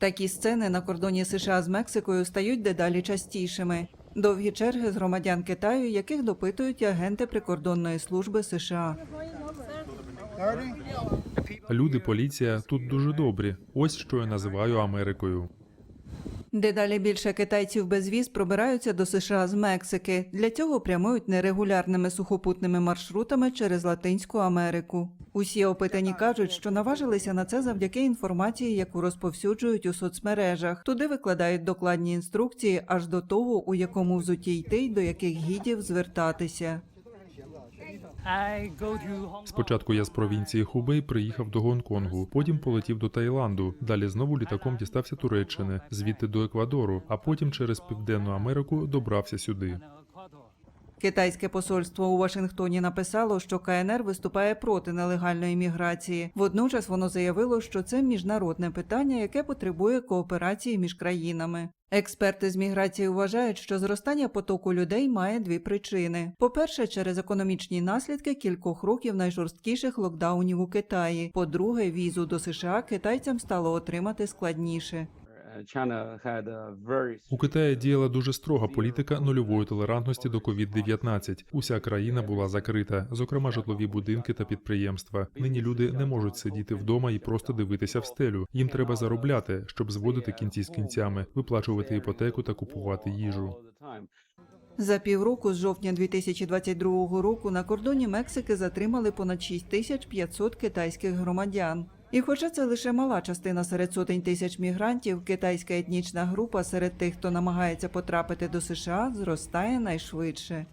Такі сцени на кордоні США з Мексикою стають дедалі частішими. Довгі черги з громадян Китаю, яких допитують агенти прикордонної служби США. Люди, поліція тут дуже добрі. Ось що я називаю Америкою. Дедалі більше китайців без віз пробираються до США з Мексики. Для цього прямують нерегулярними сухопутними маршрутами через Латинську Америку. Усі опитані кажуть, що наважилися на це завдяки інформації, яку розповсюджують у соцмережах. Туди викладають докладні інструкції аж до того, у якому взуті йти й до яких гідів звертатися. Спочатку я з провінції Хубей приїхав до Гонконгу, потім полетів до Таїланду. Далі знову літаком дістався Туреччини, звідти до Еквадору, а потім через Південну Америку добрався сюди. Китайське посольство у Вашингтоні написало, що КНР виступає проти нелегальної міграції. Водночас воно заявило, що це міжнародне питання, яке потребує кооперації між країнами. Експерти з міграції вважають, що зростання потоку людей має дві причини: по-перше, через економічні наслідки кількох років найжорсткіших локдаунів у Китаї. По-друге, візу до США китайцям стало отримати складніше. Uh, У Китаї діяла дуже строга політика нульової толерантності до COVID-19. Уся країна була закрита, зокрема житлові будинки та підприємства. Нині люди не можуть сидіти вдома і просто дивитися в стелю. Їм треба заробляти, щоб зводити кінці з кінцями, виплачувати іпотеку та купувати їжу. За півроку з жовтня 2022 року на кордоні Мексики затримали понад 6500 китайських громадян. І хоча це лише мала частина серед сотень тисяч мігрантів, китайська етнічна група серед тих, хто намагається потрапити до США, зростає найшвидше.